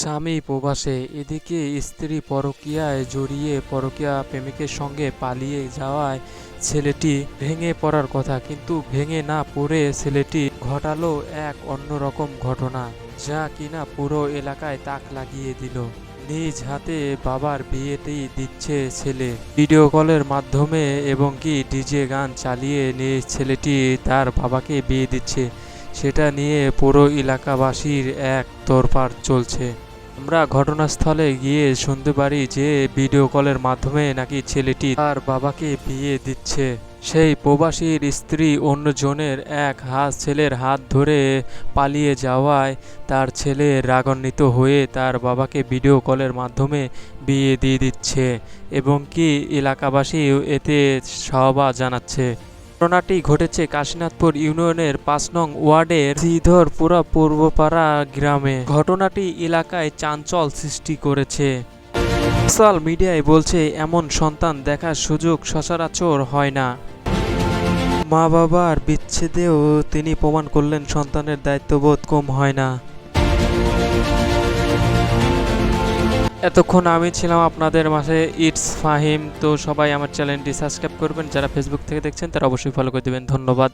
স্বামী প্রবাসে এদিকে স্ত্রী পরকীয়ায় জড়িয়ে পরকীয়া প্রেমিকের সঙ্গে পালিয়ে যাওয়ায় ছেলেটি ভেঙে পড়ার কথা। কিন্তু ভেঙে না পড়ে ছেলেটি ঘটালো এক অন্যরকম ঘটনা, যা কিনা পুরো এলাকায় তাক লাগিয়ে দিল। নিজ হাতে বাবার বিয়েতেই দিচ্ছে ছেলে। ভিডিও কলের মাধ্যমে এবং কি ডিজে গান চালিয়ে নিয়ে ছেলেটি তার বাবাকে বিয়ে দিচ্ছে, সেটা নিয়ে পুরো এলাকাবাসীর এক তোড়পাড় চলছে। আমরা ঘটনাস্থলে গিয়ে শুনতে পারি যে ভিডিও কলের মাধ্যমে নাকি ছেলেটি তার বাবাকে বিয়ে দিচ্ছে। সেই প্রবাসীর স্ত্রী অন্যজনের এক হাত ছেলের হাত ধরে পালিয়ে যাওয়ায় তার ছেলে রাগান্বিত হয়ে তার বাবাকে ভিডিও কলের মাধ্যমে বিয়ে দিয়ে দিচ্ছে এবং কি এলাকাবাসী এতে সহবাস জানাচ্ছে। ঘটনাটি ঘটেছে কাশীনাথপুর ইউনিয়নের পাঁচ নং ওয়ার্ডের শ্রীধরপুরা পূর্বপাড়া গ্রামে। ঘটনাটি এলাকায় চাঞ্চল সৃষ্টি করেছে। সোশ্যাল মিডিয়ায় বলছে, এমন সন্তান দেখার সুযোগ সচরাচর হয় না। মা বাবার বিচ্ছেদেও তিনি প্রমাণ করলেন, সন্তানের দায়িত্ববোধ কম হয় না। এতক্ষণ আমি ছিলাম আপনাদের মাঝে ইটস ফাহিম তো সবাই আমার চ্যানেলটি সাবস্ক্রাইব করবেন। যারা ফেসবুক থেকে দেখছেন, তারা অবশ্যই ফলো করে দেবেন। ধন্যবাদ।